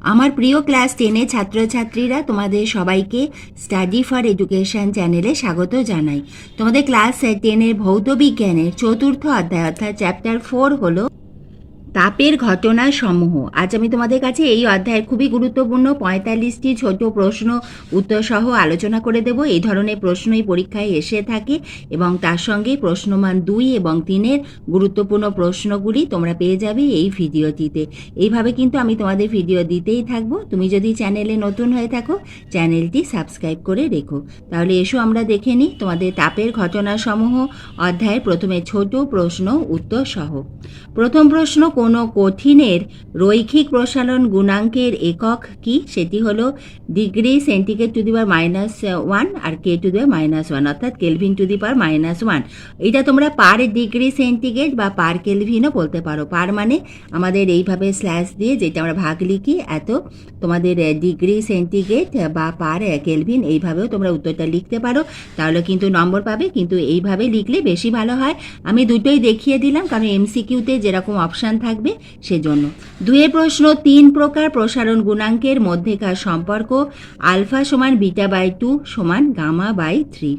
আমার প্রিয় ক্লাস টেনের ছাত্রছাত্রীরা তোমাদের সবাইকে স্টাডি ফর এডুকেশন চ্যানেলে স্বাগত জানাই। তোমাদের ক্লাস টেনের ভৌত বিজ্ঞানের চতুর্থ অধ্যায়, অর্থাৎ চ্যাপ্টার ফোর হলো তাপের ঘটনা সমূহ আজ আমি তোমাদের কাছে এই অধ্যায়ের খুবই গুরুত্বপূর্ণ পঁয়তাল্লিশটি ছোট প্রশ্ন উত্তর সহ আলোচনা করে দেব। এই ধরনের প্রশ্নই পরীক্ষায় এসে থাকে এবং তার সঙ্গে প্রশ্নমান দুই এবং তিনের গুরুত্বপূর্ণ প্রশ্নগুলি তোমরা পেয়ে যাবে এই ভিডিওটিতে। এইভাবে কিন্তু আমি তোমাদের ভিডিও দিতেই থাকব। তুমি যদি চ্যানেলে নতুন হয়ে থাকো, চ্যানেলটি সাবস্ক্রাইব করে রেখো। তাহলে এসো আমরা দেখে নিই তোমাদের তাপের ঘটনাসমূহ, অধ্যায়ের প্রথমে ছোট প্রশ্ন উত্তর সহ প্রথম প্রশ্ন কোনো কঠিনের রৈখিক প্রসারণ গুণাঙ্কের একক কি? সেটি হলো degree centigrade to the power minus one R K to the minus one, অর্থাৎ kelvin to the power minus one. এটা তোমরা পার ডিগ্রি সেন্টিগ্রেড বা পার কেলভিনও বলতে পারো। পার মানে আমাদের এইভাবে স্ল্যাশ দিয়ে যেটা আমরা ভাগ লিখি, এত তোমাদের ডিগ্রি সেন্টিগ্রেড বা পার কেলভিন এইভাবেও তোমরা উত্তরটা লিখতে পারো। তাহলে কিন্তু নম্বর পাবে, কিন্তু এইভাবে লিখলে বেশি ভালো হয়। আমি দুটোই দেখিয়ে দিলাম, কারণ এমসিকিউতে যেরকম অপশান থাকবে সেজন্য। দুয়ে প্রশ্ন, তিন প্রকার প্রসারণ গুণাঙ্কের মধ্যেকার সম্পর্ক, আলফা সমান বিটা বাই টু সমান গামা বাই থ্রি।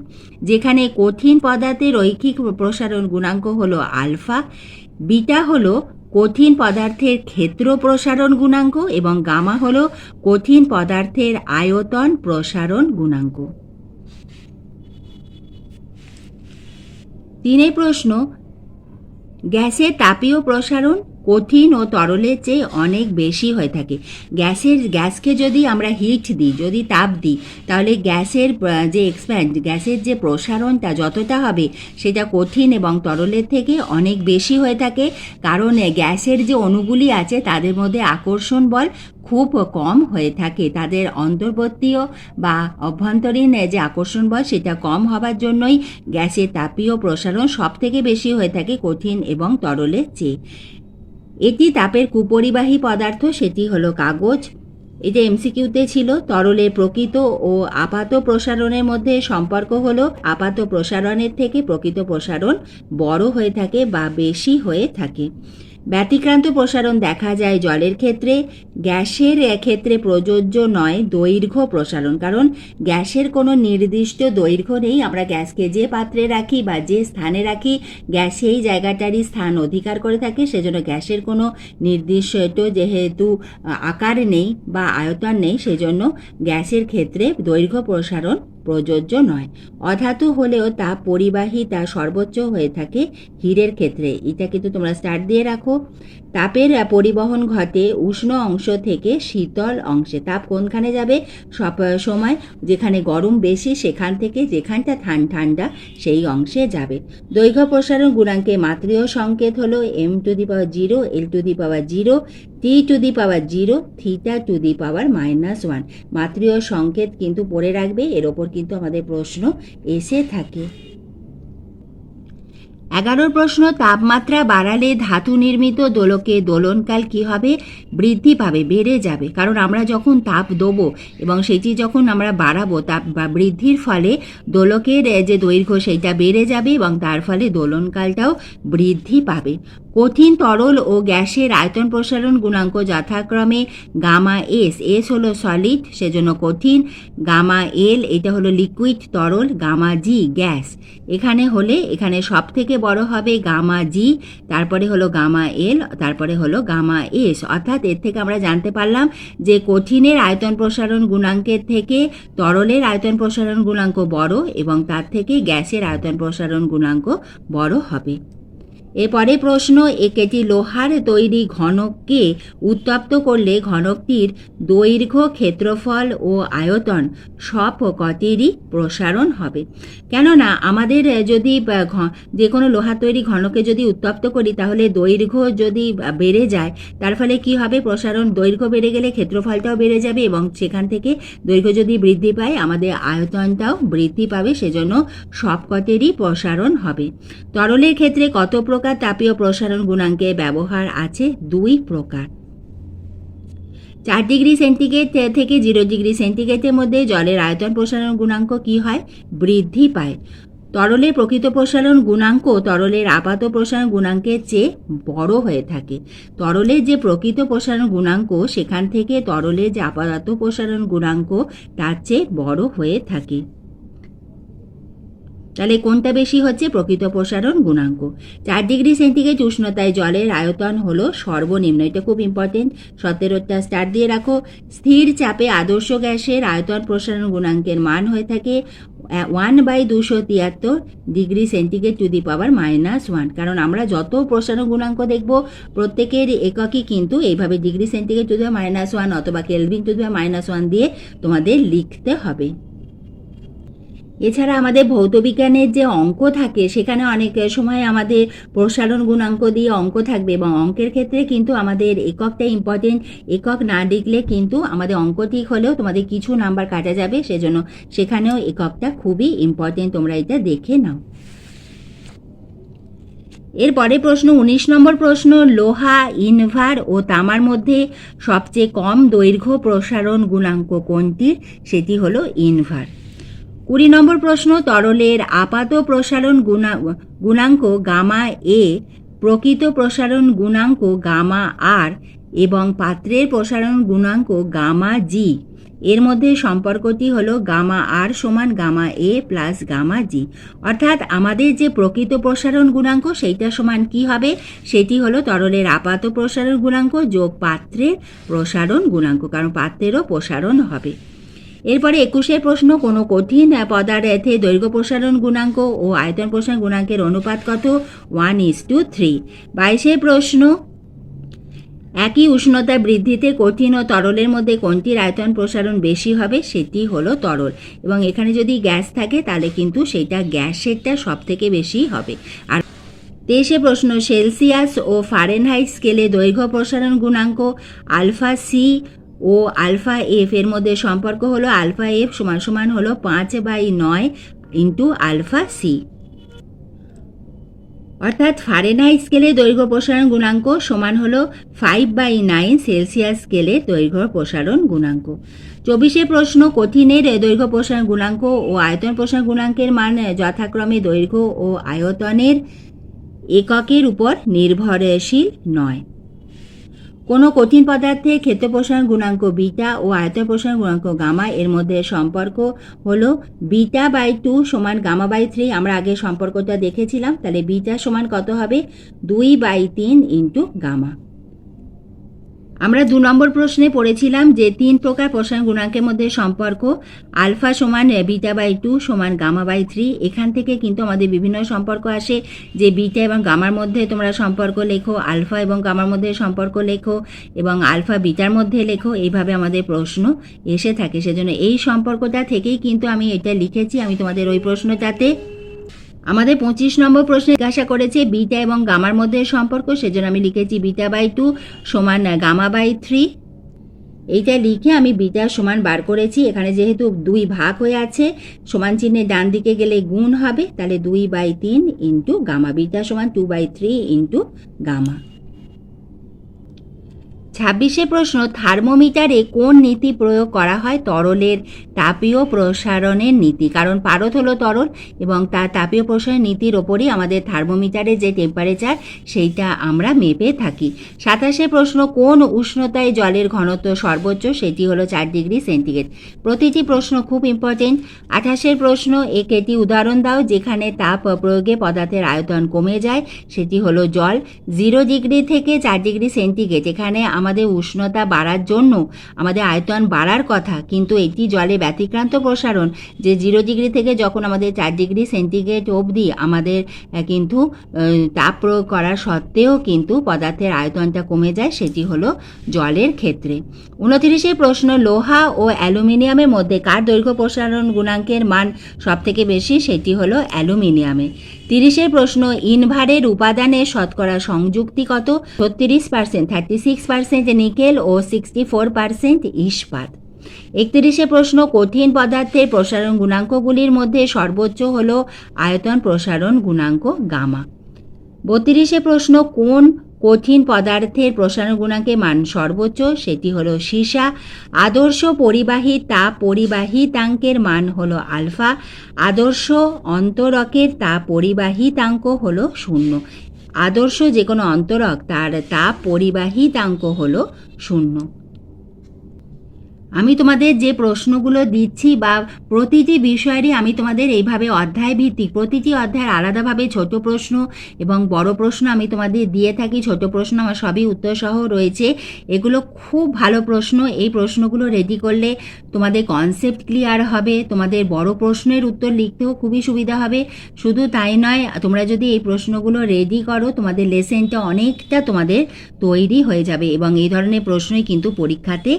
যেখানে কঠিন পদার্থের রৈখিক প্রসারণ গুণাঙ্ক হলো আলফা, বিটা হলো কঠিন পদার্থের ক্ষেত্র প্রসারণ গুণাঙ্ক এবং গামা হলো কঠিন পদার্থের আয়তন প্রসারণ গুণাঙ্ক। তিনে প্রশ্ন, গ্যাসের তাপীয় প্রসারণ কঠিন ও তরলের চেয়ে অনেক বেশি হয়ে থাকে। গ্যাসের, গ্যাসকে যদি আমরা হিট দিই, যদি তাপ দিই, তাহলে গ্যাসের যে এক্সপ্যান্ড গ্যাসের যে প্রসারণটা যতটা হবে, সেটা কঠিন এবং তরলের থেকে অনেক বেশি হয়ে থাকে। কারণ গ্যাসের যে অণুগুলি আছে, তাদের মধ্যে আকর্ষণ বল খুব কম হয়ে থাকে। তাদের অন্তর্বর্তীয় বা অভ্যন্তরীণ যে আকর্ষণ বল, সেটা কম হবার জন্যই গ্যাসের তাপীয় প্রসারণ সব থেকে বেশি হয়ে থাকে কঠিন এবং তরলের চেয়ে। এটি তাপের কুপরিবাহী পদার্থ, সেটি হলো কাগজ। এতে এমসিকিউতে ছিল তরলের প্রকৃত ও আপাত প্রসারণের মধ্যে সম্পর্ক হল, আপাত প্রসারণের থেকে প্রকৃত প্রসারণ বড় হয়ে থাকে বা বেশি হয়ে থাকে। ব্যতিক্রান্ত প্রসারণ দেখা যায় জলের ক্ষেত্রে, গ্যাসের ক্ষেত্রে প্রযোজ্য নয় দৈর্ঘ্য প্রসারণ, কারণ গ্যাসের কোনো নির্দিষ্ট দৈর্ঘ্য নেই। আমরা গ্যাসকে যে পাত্রে রাখি বা যে স্থানে রাখি, গ্যাস সেই জায়গাটারই স্থান অধিকার করে থাকে, সেজন্য গ্যাসের কোনো নির্দিষ্ট যেহেতু আকার নেই বা আয়তন নেই, সেজন্য গ্যাসের ক্ষেত্রে দৈর্ঘ্য প্রসারণ প্রযোজ্য নয়। অধাতু হলেও তা পরিবাহী, তা সর্বোচ্চ হয়ে থাকে হীরের ক্ষেত্রে। এটা কিন্তু তোমরা স্টার্ট দিয়ে রাখো। তাপের পরিবহন ঘটে উষ্ণ অংশ থেকে শীতল অংশে। তাপ কোনখানে যাবে? সব সময় যেখানে গরম বেশি, সেখান থেকে যেখানটা ঠান ঠান্ডা, সেই অংশে যাবে। দৈর্ঘ্য প্রসারণ গুণাঙ্কে মাত্রীয় সংকেত হলো M to the power zero L to the power zero T to the power zero theta to the power minus one মাত্রীয় সংকেত কিন্তু পড়ে রাখবে, এর ওপর কিন্তু আমাদের প্রশ্ন এসে থাকে। এগারোর প্রশ্ন, তাপমাত্রা বাড়ালে ধাতু নির্মিত দোলকে দোলনকাল কি হবে? বৃদ্ধি পাবে, বেড়ে যাবে। কারণ আমরা যখন তাপ দেবো এবং সেটি যখন আমরা বাড়াবো, তাপ বা বৃদ্ধির ফলে দোলকের যে দৈর্ঘ্য সেইটা বেড়ে যাবে এবং তার ফলে দোলনকালটাও বৃদ্ধি পাবে। কঠিন তরল ও গ্যাসের আয়তন প্রসারণ গুণাঙ্ক যথাক্রমে গামা এস। এস হলো সলিড সেজন্য কঠিন। গামা এল, এটা হলো লিকুইড তরল, গামা জি, গ্যাস। এখানে হলে, এখানে সব থেকে বড় হবে গামা জি, তারপরে হলো গামা এল, তারপরে হলো গামা এস। অর্থাৎ এর থেকে আমরা জানতে পারলাম যে কঠিনের আয়তন প্রসারণ গুণাঙ্কের থেকে তরলের আয়তন প্রসারণ গুণাঙ্ক বড় এবং তার থেকে গ্যাসের আয়তন প্রসারণ গুণাঙ্ক বড় হবে। এরপরে প্রশ্ন, একটি লোহার তৈরি ঘনককে উত্তপ্ত করলে ঘনকটির দৈর্ঘ্য, ক্ষেত্রফল ও আয়তন সব কটিরই প্রসারণ হবে। কেননা আমাদের যদি যে কোনো লোহার তৈরি ঘনকে যদি উত্তপ্ত করি, তাহলে দৈর্ঘ্য যদি বেড়ে যায়, তার ফলে কি হবে? প্রসারণ, দৈর্ঘ্য বেড়ে গেলে ক্ষেত্রফলটাও বেড়ে যাবে এবং সেখান থেকে দৈর্ঘ্য যদি বৃদ্ধি পায়, আমাদের আয়তনটাও বৃদ্ধি পাবে, সেজন্য সব সবকটেরই প্রসারণ হবে। তরলের ক্ষেত্রে কত প্রকার তাপীয় প্রসারণ গুণাঙ্কের ব্যবহার আছে দুই প্রকার। চার ডিগ্রি সেন্টিগ্রেড থেকে জিরো ডিগ্রি সেন্টিগ্রেডের মধ্যে জলের আয়তন প্রসারণ গুণাঙ্ক কি হয়? বৃদ্ধি পায়। তরলের প্রকৃত প্রসারণ গুণাঙ্ক তরলের আপাত প্রসারণ গুণাঙ্কের চেয়ে বড় হয়ে থাকে। তরলের যে প্রকৃত প্রসারণ গুণাঙ্ক, সেখান থেকে তরলের যে আপাত প্রসারণ গুণাঙ্ক, তার চেয়ে বড় হয়ে থাকে। তাহলে কোনটা বেশি হচ্ছে? প্রকৃত প্রসারণ গুণাঙ্ক। চার ডিগ্রি সেন্টিগ্রেড উষ্ণতায় জলের আয়তন হলো সর্বনিম্ন। এটা খুব ইম্পর্টেন্ট সতেরোটা স্টার দিয়ে রাখো। স্থির চাপে আদর্শ গ্যাসের আয়তন প্রসারণ গুণাঙ্কের মান হয়ে থাকে ওয়ান বাই দুশো তিয়াত্তর degree centigrade to the power minus one কারণ আমরা যত প্রসারণ গুণাঙ্ক দেখব, প্রত্যেকের এককই কিন্তু এইভাবে degree centigrade to the minus one অথবা kelvin to the minus one দিয়ে তোমাদের লিখতে হবে। এছাড়া আমাদের ভৌতবিজ্ঞানের যে অঙ্ক থাকে, সেখানে অনেক সময় আমাদের প্রসারণ গুণাঙ্ক দিয়ে অঙ্ক থাকবে এবং অঙ্কের ক্ষেত্রে কিন্তু আমাদের এককটা ইম্পর্টেন্ট একক না লিখলে কিন্তু আমাদের অঙ্ক ঠিক হলেও তোমাদের কিছু নাম্বার কাটা যাবে, সেজন্য সেখানেও এককটা খুবই ইম্পর্টেন্ট তোমরা এটা দেখে নাও। এরপরে প্রশ্ন, উনিশ নম্বর প্রশ্ন, লোহা, ইনভার ও তামার মধ্যে সবচেয়ে কম দৈর্ঘ্য প্রসারণ গুণাঙ্ক কোনটির? সেটি হলো ইনভার। কুড়ি নম্বর প্রশ্ন, তরলের আপাত প্রসারণ গুণা, গুণাঙ্ক গামা এ, প্রকৃত প্রসারণ গুণাঙ্ক গামা আর এবং পাত্রের প্রসারণ গুণাঙ্ক গামা জি। এর মধ্যে সম্পর্কটি হলো গামা আর সমান gamma A plus gamma G. অর্থাৎ আমাদের যে প্রকৃত প্রসারণ গুণাঙ্ক, সেইটা সমান কি হবে? সেটি হলো তরলের আপাত প্রসারণ গুণাঙ্ক যোগ পাত্রের প্রসারণ গুণাঙ্ক, কারণ পাত্রেরও প্রসারণ হবে। এরপরে একুশের প্রশ্ন, কোনো কঠিন পদার্থে দৈর্ঘ্য প্রসারণ গুণাঙ্ক ও আয়তন প্রসারণ গুণাঙ্কের অনুপাত কত? ওয়ান ইস টু থ্রি বাইশের প্রশ্ন, একই উষ্ণতা বৃদ্ধিতে কঠিন ও তরলের মধ্যে কোনটির আয়তন প্রসারণ বেশি হবে? সেটি হলো তরল। এবং এখানে যদি গ্যাস থাকে, তাহলে কিন্তু সেটা গ্যাসেরটা সব থেকে বেশি হবে। আর তেইশে প্রশ্ন, সেলসিয়াস ও ফারেনহাইট স্কেলে দৈর্ঘ্য প্রসারণ গুণাঙ্ক আলফা সি ও আলফা এফ, এর মধ্যে সম্পর্ক হলো আলফা এফ সমান সমান হলো পাঁচ বাই নয় ইন্টু আলফা সি। অর্থাৎ ফারেনহাইট স্কেলে দৈর্ঘ্য প্রসারণ গুণাঙ্ক সমান হলো ফাইভ বাই নাইন সেলসিয়াস স্কেলে দৈর্ঘ্য প্রসারণ গুণাঙ্ক। চব্বিশে প্রশ্ন, কঠিনের দৈর্ঘ্য প্রসারণ গুণাঙ্ক ও আয়তন প্রসারণ গুণাঙ্কের মান যথাক্রমে দৈর্ঘ্য ও আয়তনের এককের উপর নির্ভরশীল নয়। কোনো কঠিন পদার্থে ক্ষেত্র প্রসারণ গুণাঙ্ক বিটা ও আয়তন প্রসারণ গুণাঙ্ক গামা এর মধ্যে সম্পর্ক হলো বিটা বাই টু সমান গামা বাই থ্রি। আমরা আগে সম্পর্কটা দেখেছিলাম। তাহলে বিটা সমান কত হবে? দুই বাই তিন ইন্টু গামা। আমরা দু নম্বর প্রশ্নে পড়েছিলাম যে তিন প্রকার প্রসারণ গুণাঙ্কের মধ্যে সম্পর্ক, আলফা সমান বিটা বাই টু সমান গামা বাই থ্রি। এখান থেকে কিন্তু আমাদের বিভিন্ন সম্পর্ক আসে, যে বিটা এবং গামার মধ্যে তোমরা সম্পর্ক লেখো, আলফা এবং গামার মধ্যে সম্পর্ক লেখো এবং আলফা বিটার মধ্যে লেখো, এইভাবে আমাদের প্রশ্ন এসে থাকে। সেজন্য এই সম্পর্কটা থেকেই কিন্তু আমি এটা লিখেছি। আমি তোমাদের ওই প্রশ্নটাতে আমাদের পঁচিশ নম্বর প্রশ্নে জিজ্ঞাসা করেছে বিটা এবং গামার মধ্যে সম্পর্ক, সেজন্য আমি লিখেছি বিটা বাই টু সমান গামা বাই থ্রি। এইটা লিখে আমি বিটা সমান বার করেছি। এখানে যেহেতু দুই ভাগ হয়ে আছে, সমান চিহ্নে ডান দিকে গেলে গুণ হবে। তাহলে দুই বাই তিন ইন্টু গামা, বিটা সমান two by three into gamma. ছাব্বিশে প্রশ্ন, থার্মোমিটারে কোন নীতি প্রয়োগ করা হয়? তরলের তাপীয় প্রসারণের নীতি। কারণ পারদ হলো তরল এবং তার তাপীয় প্রসারণ নীতির ওপরই আমাদের থার্মোমিটারে যে টেম্পারেচার সেইটা আমরা মেপে থাকি। সাতাশে প্রশ্ন, কোন উষ্ণতায় জলের ঘনত্ব সর্বোচ্চ? সেটি হলো চার ডিগ্রি সেন্টিগ্রেড। প্রতিটি প্রশ্ন খুব ইম্পর্টেন্ট আঠাশের প্রশ্ন, একে একটি উদাহরণ দাও যেখানে তাপ প্রয়োগে পদার্থের আয়তন কমে যায়, সেটি হলো জল। জিরো ডিগ্রি থেকে চার ডিগ্রি সেন্টিগ্রেড। এখানে আমাদের উষ্ণতা বাড়ার জন্য আমাদের আয়তন বাড়ার কথা, কিন্তু এটি জলে ব্যতিক্রান্ত প্রসারণ, যে জিরো ডিগ্রি থেকে যখন আমাদের চার ডিগ্রি সেন্টিগ্রেড অবধি আমাদের কিন্তু তাপ প্রয়োগ করা সত্ত্বেও কিন্তু পদার্থের আয়তনটা কমে যায়, সেটি হলো জলের ক্ষেত্রে। উনত্রিশে প্রশ্ন, লোহা ও অ্যালুমিনিয়ামের মধ্যে কার দৈর্ঘ্য প্রসারণ গুণাঙ্কের মান সবথেকে বেশি? সেটি হলো অ্যালুমিনিয়ামে। তিরিশের প্রশ্ন, ইনভারের উপাদানের শতকরা সংযুক্তি কত? ছত্রিশ percent thirty six percent nickel ও সিক্সটি ফোর পার্সেন্ট ইস্পাত। একত্রিশে প্রশ্ন, কঠিন পদার্থের প্রসারণ গুণাঙ্কগুলির মধ্যে সর্বোচ্চ হল আয়তন প্রসারণ গুণাঙ্ক গামা। বত্রিশে প্রশ্ন, কোন কঠিন পদার্থের প্রসারণ গুণাঙ্কের মান সর্বোচ্চ, সেটি হলো সীসা। আদর্শ পরিবাহী তাপ পরিবাহিতাঙ্কের মান হলো আলফা। আদর্শ অন্তরকের তাপ পরিবাহিতাঙ্ক হলো শূন্য। আদর্শ যে কোনো অন্তরক তার তাপ পরিবাহিতাঙ্ক হলো শূন্য। আমি তোমাদের যে প্রশ্নগুলো দিচ্ছি বা প্রতিটি বিষয়েরই আমি তোমাদের এইভাবে অধ্যায় ভিত্তিক প্রতিটি অধ্যায়ের আলাদাভাবে ছোট প্রশ্ন এবং বড় প্রশ্ন আমি তোমাদের দিয়ে থাকি। ছোট প্রশ্ন আমার সবই উত্তরসহ রয়েছে। এগুলো খুব ভালো প্রশ্ন। এই প্রশ্নগুলো রেডি করলে তোমাদের কনসেপ্ট ক্লিয়ার হবে, তোমাদের বড় প্রশ্নের উত্তর লিখতেও খুবই সুবিধা হবে। শুধু তাই নয়, তোমরা যদি এই প্রশ্নগুলো রেডি করো, তোমাদের লেসেনটা অনেকটা তোমাদের তৈরি হয়ে যাবে এবং এই ধরনের প্রশ্নই কিন্তু পরীক্ষাতে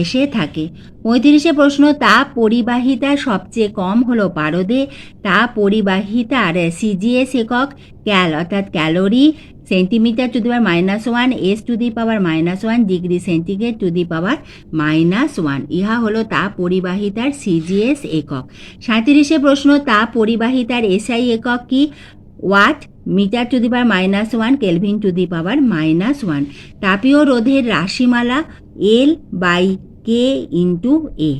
এসে থাকে। পঁয়ত্রিশে প্রশ্ন তাপ পরিবাহিতা সবচেয়ে কম হলো পারদে? তাপ পরিবাহিতার সিজিএস একক ক্যাল অর্থাৎ calorie centimetre to the power minus one, S to the power minus one, degree centigrade to the power minus one. ইহা হলো তাপ পরিবাহিতার সিজিএস একক। সাঁত্রিশে প্রশ্ন তাপ পরিবাহিতার এসআই একক কি? Watt metre to the power minus one, kelvin to the power minus one. তাপীয় রোধের রাশিমালা এল বাই কে ইন্টু এ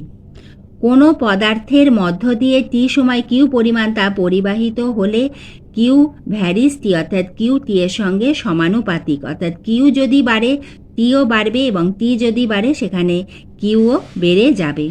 কোনো পদার্থের মধ্য দিয়ে টি সময় কিউ পরিমাণ তা পরিবাহিত হলে কিউ ভ্যারিস টি অর্থাৎ কিউ টি এর সঙ্গে সমানুপাতিক। অর্থাৎ কিউ যদি বাড়ে টিও বাড়বে এবং টি যদি বাড়ে, সেখানে কিউও বেড়ে যাবে।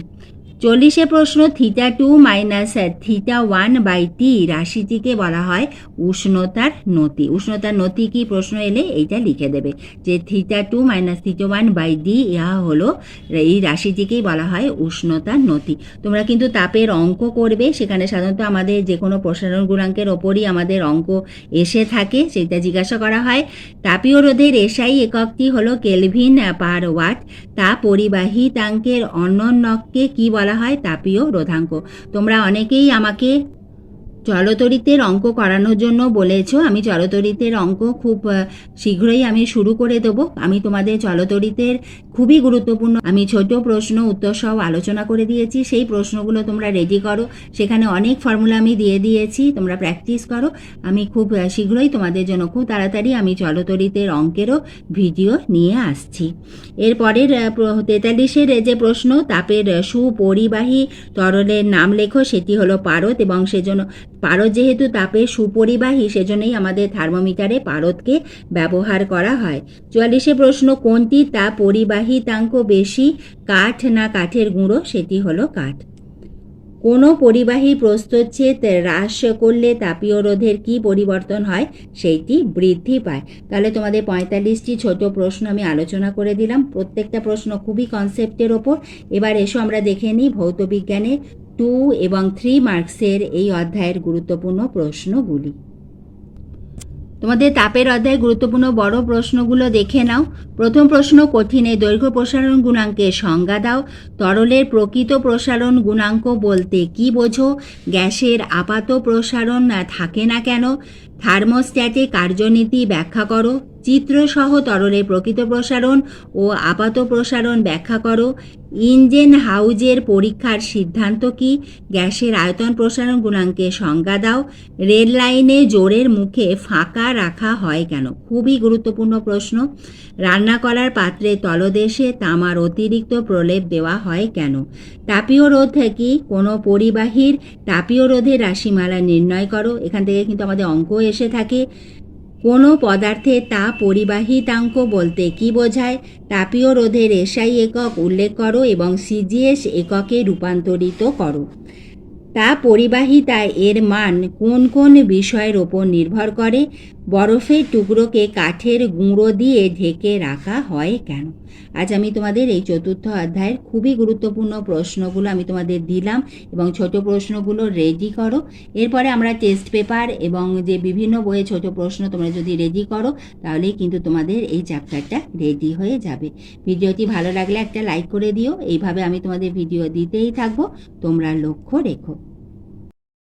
চল্লিশে প্রশ্ন theta two minus theta one by T রাশিটিকে বলা হয় উষ্ণতার নতি। উষ্ণতার নতি কি? প্রশ্ন এলে এইটা লিখে দেবে। যে theta two minus theta one by D ইহা হলো এই রাশিটিকেই বলা হয় উষ্ণতার নতি। তোমরা কিন্তু তাপের অঙ্ক করবে। সেখানে সাধারণত আমাদের যে কোনো প্রসারণ গুণাঙ্কের ওপরই আমাদের অঙ্ক এসে থাকে সেটা জিজ্ঞাসা করা হয়। তাপীয় রোধের এসআই এককটি হলো কেলভিন পার ওয়াট। তা পরিবাহিতাঙ্কের অন্যকে কি বলা হয় তাপীয় রোধাঙ্ক তোমরা অনেকেই আমাকে জলতরিতের অঙ্ক করানোর জন্য বলেছ। আমি জলতরিতের অঙ্ক খুব শীঘ্রই আমি শুরু করে দেবো। আমি তোমাদের জলতরিতের খুবই গুরুত্বপূর্ণ, আমি ছোট প্রশ্ন, উত্তর সহ আলোচনা করে দিয়েছি। সেই প্রশ্নগুলো তোমরা রেডি করো। সেখানে অনেক ফর্মুলা আমি দিয়ে দিয়েছি, তোমরা প্র্যাকটিস করো। আমি খুব শীঘ্রই তোমাদের জন্য খুব তাড়াতাড়ি আমি জলতরিতের অঙ্কেরও ভিডিও নিয়ে আসছি। এরপরের তেতাল্লিশের যে প্রশ্ন, তাপের সুপরিবাহী তরলের নাম লেখো। সেটি হলো পারত এবং সেজন্য পারদ যেহেতু তাপের সুপরিবাহী, সেজন্যই আমাদের থার্মোমিটারে পারদকে ব্যবহার করা হয়। চুয়াল্লিশে প্রশ্ন, কোনটি তা পরিবাহিতাঙ্ক বেশি, কাঠ না কাঠের গুঁড়ো? সেটি হলো কাঠ। কোনো পরিবাহী প্রস্তচ্ছেদ হ্রাস করলে তাপীয় রোধের কি পরিবর্তন হয়? সেইটি বৃদ্ধি পায়। তাহলে তোমাদের পঁয়তাল্লিশটি ছোট প্রশ্ন আমি আলোচনা করে দিলাম। প্রত্যেকটা প্রশ্ন খুবই কনসেপ্টের ওপর। এবার এসো আমরা দেখে নিই ভৌতবিজ্ঞানে টু এবং থ্রি মার্কসের এই অধ্যায়ের গুরুত্বপূর্ণ প্রশ্নগুলি। তোমাদের তাপের অধ্যায় গুরুত্বপূর্ণ বড় প্রশ্নগুলো দেখে নাও। প্রথম প্রশ্ন, কঠিনে দৈর্ঘ্য প্রসারণ গুণাঙ্কের সংজ্ঞা দাও। তরলের প্রকৃত প্রসারণ গুণাঙ্ক বলতে কি বোঝো? গ্যাসের আপাত প্রসারণ থাকে না কেন? থার্মোস্ট্যাটে কার্যনীতি ব্যাখ্যা করো। চিত্রসহ তরলের প্রকৃত প্রসারণ ও আপাত প্রসারণ ব্যাখ্যা করো। ইঞ্জেন হাউজের পরীক্ষার সিদ্ধান্ত কি? গ্যাসের আয়তন প্রসারণ গুণাঙ্কের সংজ্ঞা দাও। রেল লাইনে জোরের মুখে ফাঁকা রাখা হয় কেন? খুবই গুরুত্বপূর্ণ প্রশ্ন। রান্না করার পাত্রে তলদেশে তামার অতিরিক্ত প্রলেপ দেওয়া হয় কেন? তাপীয় রোধ কি? কোনো পরিবাহীর তাপীয় রোধের রাশিমালা নির্ণয় করো। এখান থেকে কিন্তু আমাদের অঙ্ক এসে থাকে। কোনো পদার্থে তা পরিবাহিতাঙ্ক বলতে কি বোঝায়? তাপীয় রোধের এসআই একক উল্লেখ করো এবং সিজিএস এককে রূপান্তরিত করো। তা পরিবাহিতায় এর মান কোন কোন বিষয়ের ওপর নির্ভর করে? বরফের টুকরোকে কাঠের গুঁড়ো দিয়ে ঢেকে রাখা হয় কেন? আজ আমি তোমাদের এই চতুর্থ অধ্যায়ের খুবই গুরুত্বপূর্ণ প্রশ্নগুলো আমি তোমাদের দিলাম এবং ছোট প্রশ্নগুলো রেডি করো। এরপরে আমরা টেস্ট পেপার এবং যে বিভিন্ন বইয়ে ছোট প্রশ্ন তোমরা যদি রেডি করো, তাহলেই কিন্তু তোমাদের এই চ্যাপ্টারটা রেডি হয়ে যাবে। ভিডিওটি ভালো লাগলে একটা লাইক করে দিও। এইভাবে আমি তোমাদের ভিডিও দিতেই থাকব। তোমরা লক্ষ্য রেখো।